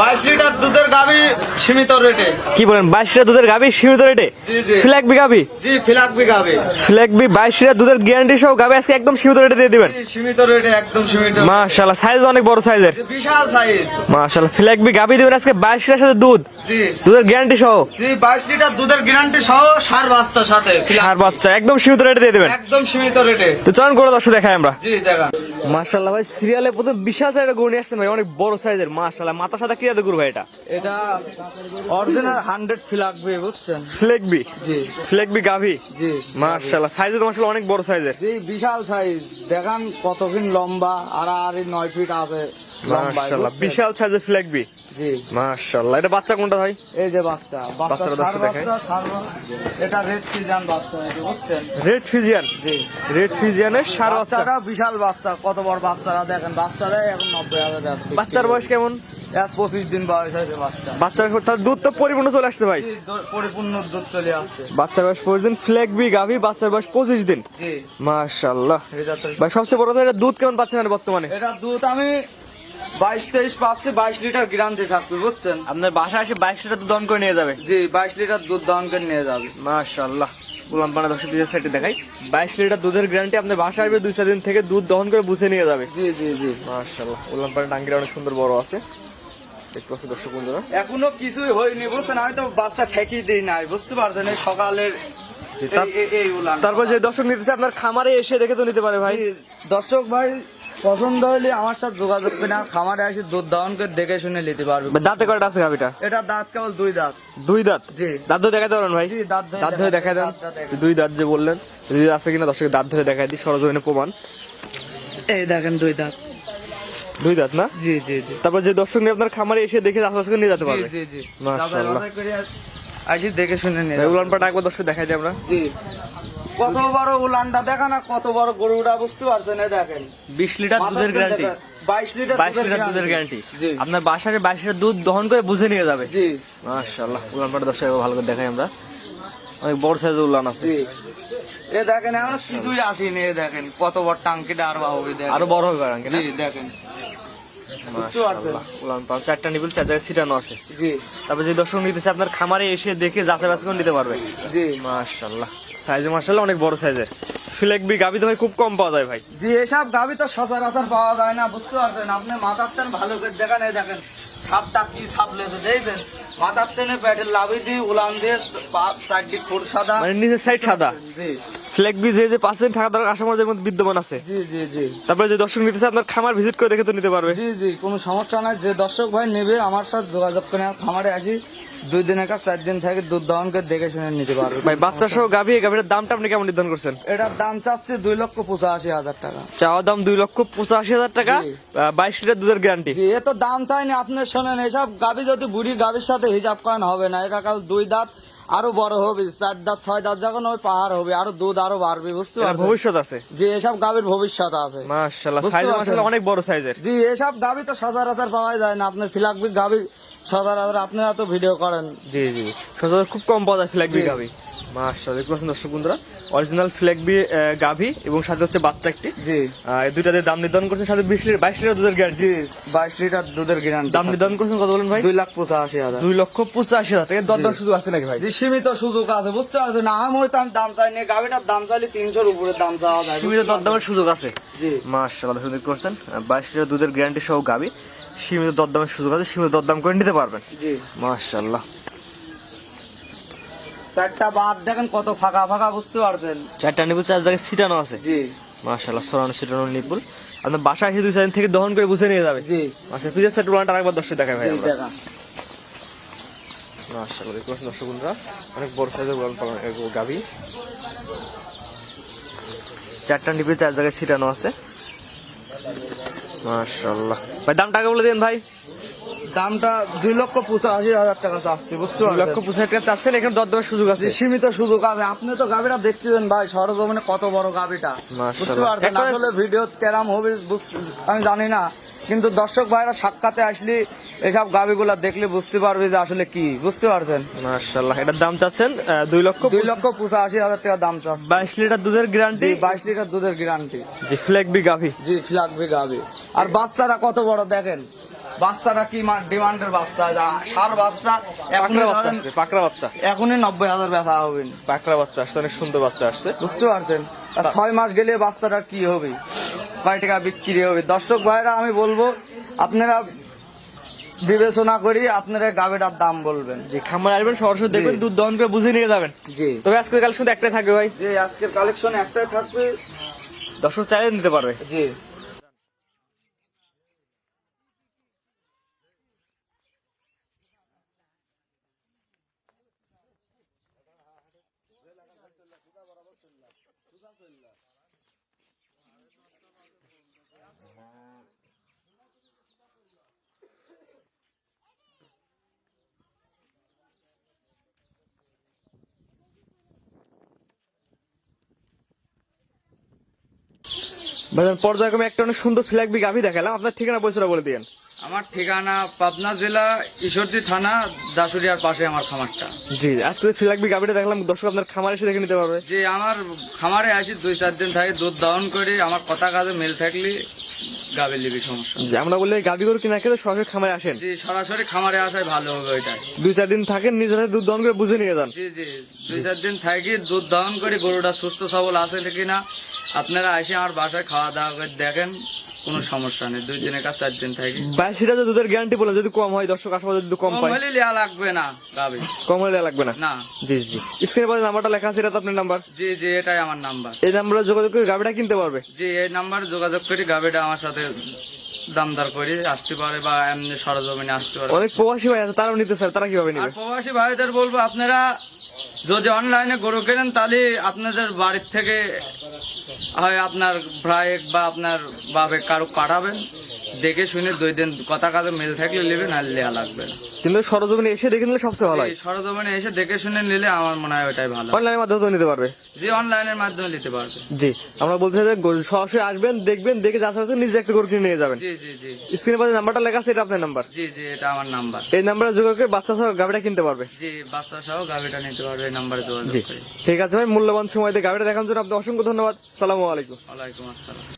বাইশ লিটার দুধের গাবি সীমিত রেটে। কি বলেন বাইশ লিটার দুধের গাবি সীমিত রেটে? জি, জি। ফ্ল্যাগবি গাবি জি ফিলাকবি গাবি বাইশ লিটার দুধের গ্যারান্টি সহ গাবি আজকে একদম সীমিত রেটে দিয়ে দিবেন। সীমিত রেটে একদম সীমিত মাশাআল্লাহ সাইজ অনেক বড় সাইজের বিশাল সাইজ মাশাআল্লাহ ফ্ল্যাগবি গাবি দিবেন আজকে বাইশ লিটার সাথে দুধ। জি। দুধের গ্যারান্টি সহ। জি বাইশ লিটার দুধের গ্যারান্টি সহ সার বাচ্চার সাথে। সার বাচ্চা একদম সীমিত রেটে দিয়ে দিবেন। একদম সীমিত রেটে। তো চলুন করে দর্শক দেখাই আমরা। জি দেখা মাশাআল্লাহ ভাই সিরিয়ালে প্রথম বিশাল সাইজের গরু নিয়ে আসছেন ভাই অনেক বড় সাইজের মাশাআল্লাহ মাথার সাথে কি গরু ভাই এটা? এটা অরিজিনাল হান্ড্রেড ফ্ল্যাগবি বুঝছেন? ফ্ল্যাগবি জি। ফ্ল্যাগবি গাভি? জি মাশাআল্লাহ সাইজে তো মাশাআল্লাহ অনেক বড় সাইজের জি বিশাল সাইজ দেখান কতক্ষণ লম্বা আর আর নয় ফিট আছে। মাশাআল্লাহ বিশাল সাইজের ফ্লেগবি জি। মাশাআল্লাহ এটা বাচ্চা কোনটা ভাই? এই যে বাচ্চা বাচ্চাটা দর্শক বাচ্চা। এটা রেড সিজন বাচ্চা এটা বুঝছেন? রেড ফিজিয়ান জি। রেড ফিজিয়ানের সার বাচ্চাটা বিশাল বাচ্চা কত বড় বাচ্চারা দেখেন বাচ্চারা এখন বাচ্চার বয়স কেমন? আজ পঁচিশ দিন বয়স হয়েছে বাচ্চা। বাচ্চার তার দুধ তো পরিপূর্ণ চলে আসছে ভাই। পরিপূর্ণ দুধ চলে আসছে। বাচ্চার বয়স পঁচিশ দিন ফ্লেগবি গাভি বাচ্চার বয়স পঁচিশ দিন। জি। মাশাআল্লাহ। ভাই সবচেয়ে বড় কথা এটা দুধ কেমন পাচ্ছেন বর্তমানে? এটা দুধ আমি বাইশ তেইশ পাচ্ছি বাইশ লিটার গ্রান্টে থাকবে বুঝছেন? আপনার বাসায় এসে বাইশ লিটার দুধ দন করে নিয়ে যাবে? জি বাইশ লিটার দুধ দহন করে নিয়ে যাবে। মাশাআল্লাহ। উলান পানা দর্শক পিসের সেটে দেখাই। বাইশ লিটার দুধের গ্যারান্টি আপনার বাসায় আসবে দুই চার দিন থেকে দুধ দহন করে বুঝে নিয়ে যাবে। জি জি জি। মাশাআল্লাহ। উলান পানা টাঙ্গিরা অনেক সুন্দর বড় আছে। দেখতে পাচ্ছি দর্শক বন্ধুরা। এখনও কিছুই হয়নি বুঝছেন? আমি তো বাচ্চা ঠেকি দিই নাই বুঝতে পারছেন? এই সকালের তারপর যে দর্শক নিতে আপনার খামারে এসে দেখে তো নিতে পারে ভাই। দর্শক ভাই পছন্দ হলে আমার সাথে যোগাযোগ করে আমার খামারে এসে দুধ দহন করে দেখে শুনে নিতে পারবে। দাঁতে কয়টা আছে গাভিটা? এটা দাঁত কেবল দুই দাঁত। দুই দাঁত? জি। দাঁত ধরে দেখাতে পারেন ভাই? জি, দাঁত ধরে দাঁত ধরে দেখাই দেন। দুই দাঁত যে বললেন দুই দাঁত আছে কিনা দর্শক দাঁত ধরে দেখাই দিই সরজমিনে প্রমাণ। এই দেখেন দুই দাঁত। দুই দাঁত না? জি জি জি। তারপর যে দর্শক নিয়ে আপনার খামারে এসে দেখে আশেপাশে নিয়ে যেতে পারবে। জি জি। মাশাআল্লাহ। আসি দেখে শুনে নিয়ে। উলান পাটা একবার দর্শক দেখাই দিই আমরা। জি। কত বড় উলানটা দেখা না কত বড় গরুটা বুঝতে পারছেন দেখেন। বিশ লিটার দুধের গ্যারান্টি বাইশ লিটার বাইশ লিটার দুধের গ্যারান্টি আপনার বাসায় বাইশ লিটার দুধ দহন করে বুঝে নিয়ে যাবে। জি। মাশাআল্লাহ উলান পাটা দর্শক ভালো করে দেখাই আমরা। অনেক বড় সাইজের উলান আছে। এ দেখেন এখনও কিছুই আসেনি এ দেখেন কত বড় টাঙ্কিটা আর হবে দেখেন। আরও বড় হবে কারণ জি দেখেন। বুঝতে পারছেন? উলান চারটা নিবিল চার জায়গায় ছিটানো আছে। জি। তারপর যে দর্শক নিতেছে আপনার খামারে এসে দেখে যাচাই বাছাই করে নিতে পারবে। জি। মাশাআল্লাহ। সাইজে মার্শাল অনেক বড় সাইজের ফ্লেকবি গাবি তো ভাই খুব কম পাওয়া যায় ভাই। জি এসব গাবি তো সচরাচর পাওয়া যায় না বুঝতে পারছেন? আপনি মাথার তেন ভালো করে দেখেন এই দেখেন সাপটা কি সাপ লেছে দেখছেন? মাথার তেনে পেটের লাভি দিয়ে উলান দিয়ে সাইড চারটি খুর সাদা। মানে নিচের সাইড সাদা। জি। ফ্লেকবি যে যে পার্সেন্ট থাকা দরকার আসামের মধ্যে বিদ্যমান আছে। জি জি জি। তারপরে যে দর্শক নিতেছে আপনার খামার ভিজিট করে দেখে তো নিতে পারবে। জি জি কোনো সমস্যা নাই। যে দর্শক ভাই নেবে আমার সাথে যোগাযোগ করে খামারে আসি দুই দিনের কাজ চার দিন থেকে দুধ দহন করে দেখে শুনে নিতে পারবে। ভাই বাচ্চা সহ গাভি এই গাভিটার দামটা আপনি কেমন নির্ধারণ করছেন? এটার দাম চাচ্ছে দুই লক্ষ পঁচাশি হাজার টাকা। চাওয়া দাম দুই লক্ষ পঁচাশি হাজার টাকা বাইশ লিটার দুধের গ্যারান্টি জি এ তো দাম চাইনি আপনি শোনেন এসব গাবি যদি বুড়ি গাবির সাথে হিসাব করেন হবে না। এটা কাল দুই দাঁত আরও বড় হবে চার দাঁত ছয় দাঁত যখন হবে পাহাড় হবে আরও দুধ আরও বাড়বে বুঝতে পারছেন? ভবিষ্যৎ আছে। যে এসব গাভীর ভবিষ্যৎ আছে। মাশাআল্লাহ সাইজ মাশাআল্লাহ অনেক বড় সাইজের। জি এসব গাবি তো সচরাচর পাওয়া যায় না। আপনার ফিলাকবি গাবি সচরাচর আপনারা তো ভিডিও করেন। জি জি সচরাচর খুব কম পাওয়া যায় ফিলাকবি। গাভি। মাশাআল্লাহ দেখতে পাচ্ছেন দর্শক বন্ধুরা? অরিজিনাল ফ্ল্যাগবি গাভি এবং সাথে হচ্ছে বাচ্চা একটি। জি। এই দুইটাতে দাম নির্ধারণ করছেন সাথে বিশ লিটার বাইশ লিটার দুধের গ্যারান্টি জি বাইশ লিটার দুধের গ্যারান্টি দাম নির্ধারণ করছেন কত বলেন ভাই? দুই লাখ পঁচাশি হাজার। দুই লক্ষ পঁচাশি হাজার টাকা। দর দর সুযোগ আছে নাকি ভাই? জি সীমিত সুযোগ আছে বুঝতে পারছেন না? আমার তো আমি দাম চাইনি। গাবিটার দাম চাইলে তিনশোর উপরে দাম চাওয়া যায় সীমিত দরদামের সুযোগ আছে। জি। মাশাআল্লাহ বাইশ লিটার দুধের গ্যারান্টি সহ গাভি। সীমিত দরদামের সুযোগ আছে সীমিত দরদাম করে নিতে পারবেন। জি। মাশাআল্লাহ। চারটা বাদ দেখেন কত ফাঁকা ফাঁকা বুঝতে পারছেন? চারটা নিপুল চার জায়গায় ছিটানো আছে। জি। মাশাআল্লাহ সরানো ছিটানো নিপুল। আপনার বাসায় এসে দুই চার থেকে দহন করে বুঝে নিয়ে যাবে। জি। আচ্ছা পিজের সেট আরেকবার দর্শক দেখায় ভাই আমরা। মাশাআল্লাহ দর্শক বন্ধুরা অনেক বড় সাইজের গাভি চারটা নিপে চার জায়গায় ছিটানো আছে। মাশাআল্লাহ। ভাই দাম টাকা বলে দিন ভাই। দামটা দুই লক্ষ পঁচাশি হাজার টাকা চাচ্ছি বুঝতে দুই লক্ষ পারছেন পঁচাশি টাকা চাচ্ছেন এখানে দরদামের সুযোগ আছে। সীমিত সুযোগ আছে। আপনি তো গাবিটা দেখতেছেন ভাই সরজমিনে কত বড় গাবিটা। বুঝতে পারছেন? আসলে ভিডিও কেরাম হবে বুঝতে- আমি জানি না। কিন্তু দর্শক ভাইরা সাক্ষাতে আসলে এসব গাবিগুলা দেখলে বুঝতে পারবে যে আসলে কি বুঝতে পারছেন? মাশাআল্লাহ। এটার দাম চাচ্ছেন দুই লক্ষ দুই লক্ষ পঁচাশি হাজার টাকা দাম চাচ্ছে। বাইশ লিটার দুধের গ্যারান্টি বাইশ লিটার দুধের গ্যারান্টি জি ফ্ল্যাগবি গাভি। জি ফ্ল্যাগবি গাবি আর বাচ্চারা কত বড় দেখেন? বাচ্চাটা কি ডিমান্ডের বাচ্চা? যা সার বাচ্চা পাকড়া বাচ্চা আসছে পাকড়া বাচ্চা। এখনই নব্বই হাজার ব্যথা হবে। পাকড়া বাচ্চা আসছে অনেক সুন্দর বাচ্চা আসছে। বুঝতে পারছেন? ছয় মাস গেলে বাচ্চাটার কি হবে? কয় টাকা বিক্রি হবে। দর্শক ভাইরা আমি বলব আপনারা বিবেচনা করি আপনারা গাবেটার দাম বলবেন। যে খামার আসবেন সরাসরি দেখবেন দুধ দহন করে বুঝে নিয়ে যাবেন। জি। তবে আজকের কালেকশন একটাই থাকবে ভাই। যে আজকের কালেকশন একটাই থাকবে। দর্শক চাইলে নিতে পারবে। জি। পর্যায়ক্রমে একটা অনেক সুন্দর ফ্ল্যাগ ফ্ল্যাগবি গাভি দেখালাম। আপনার ঠিকানা পয়সাটা বলে দিয়েন। আমার ঠিকানা পাবনা জেলা ঈশ্বরদী থানা দাসুরিয়ার পাশে আমার খামারটা। জি আজকে ফ্ল্যাগবি গাভিটা দেখলাম দর্শক আপনার খামার এসে দেখে নিতে পারবে। যে আমার খামারে আসি দুই চার দিন থাকে দুধ দহন করি আমার কথা কাজে মেল থাকলে গাবে লিবি সমস্যা যে আমরা বললে গাভি গরু কিনা খেতে সরাসরি খামারে আসেন। জি সরাসরি খামারে আসাই ভালো হবে ওইটাই। দুই চার দিন থাকেন নিজের হাতে দুধ দহন করে বুঝে নিয়ে যান। জি জি দুই চার দিন থাকি দুধ দহন করি গরুটা সুস্থ সবল আছে কিনা আপনারা এসে আমার বাসায় খাওয়া দাওয়া করে দেখেন। কোনো সমস্যা নেই দুই দিনের কাজ চার দিন থাকি। বাইশ লিটার দুধের গ্যারান্টি বলেন যদি কম হয় দর্শক আশপাশে যদি কম পায়। হলে লিয়া লাগবে না গাবি কম হলে লাগবে না? না। জি জি স্ক্রিনে পাশে নাম্বারটা লেখা আছে এটা তো আপনার নাম্বার জি জি এটাই আমার নাম্বার এই নাম্বারে যোগাযোগ করে গাভিটা কিনতে পারবে? জি এই নাম্বারে যোগাযোগ করি গাবিটা আমার সাথে দামদার করি আসতে পারে বা এমনি সরজমিনে আসতে পারে। অনেক প্রবাসী ভাই আছে তারাও নিতে স্যার তারা কীভাবে নেবে? প্রবাসী ভাইদের বলব আপনারা যদি অনলাইনে গরু কেনেন তাহলে আপনাদের বাড়ির থেকে হয় আপনার ভাই বা আপনার বাবে কারও পাঠাবেন? দেখে শুনে দুই দিন কথা কাজে মিল থাকলে নেবেন আর লেয়া লাগবে না। কিন্তু সরজমিনে এসে দেখে নিলে সবচেয়ে ভালো হয়। এই সরজমিনে এসে দেখে শুনে নিলে আমার মনে হয় ওটাই ভালো। অনলাইনের মাধ্যমে তো নিতে পারবে। যে অনলাইনের মাধ্যমে নিতে পারবে। জি আমরা বলতে চাই যে সরাসরি আসবেন দেখবেন দেখে যাচাই বাছাই নিজে একটা কিনে নিয়ে যাবেন। জি জি জি। স্ক্রিনে পাশে নাম্বারটা লেখা আছে এটা আপনার নাম্বার। জি জি এটা আমার নাম্বার। এই নাম্বারে যোগাযোগ করে বাচ্চা সহ গাভিটা কিনতে পারবে। জি বাচ্চা সহ গাড়িটা নিতে পারবে এই নাম্বারে যোগাযোগ করে। ঠিক আছে ভাই মূল্যবান সময় দিয়ে গাভিটা দেখানোর জন্য আপনাকে অসংখ্য ধন্যবাদ। সালামু আলাইকুম। ওয়ালাইকুম আসসালাম।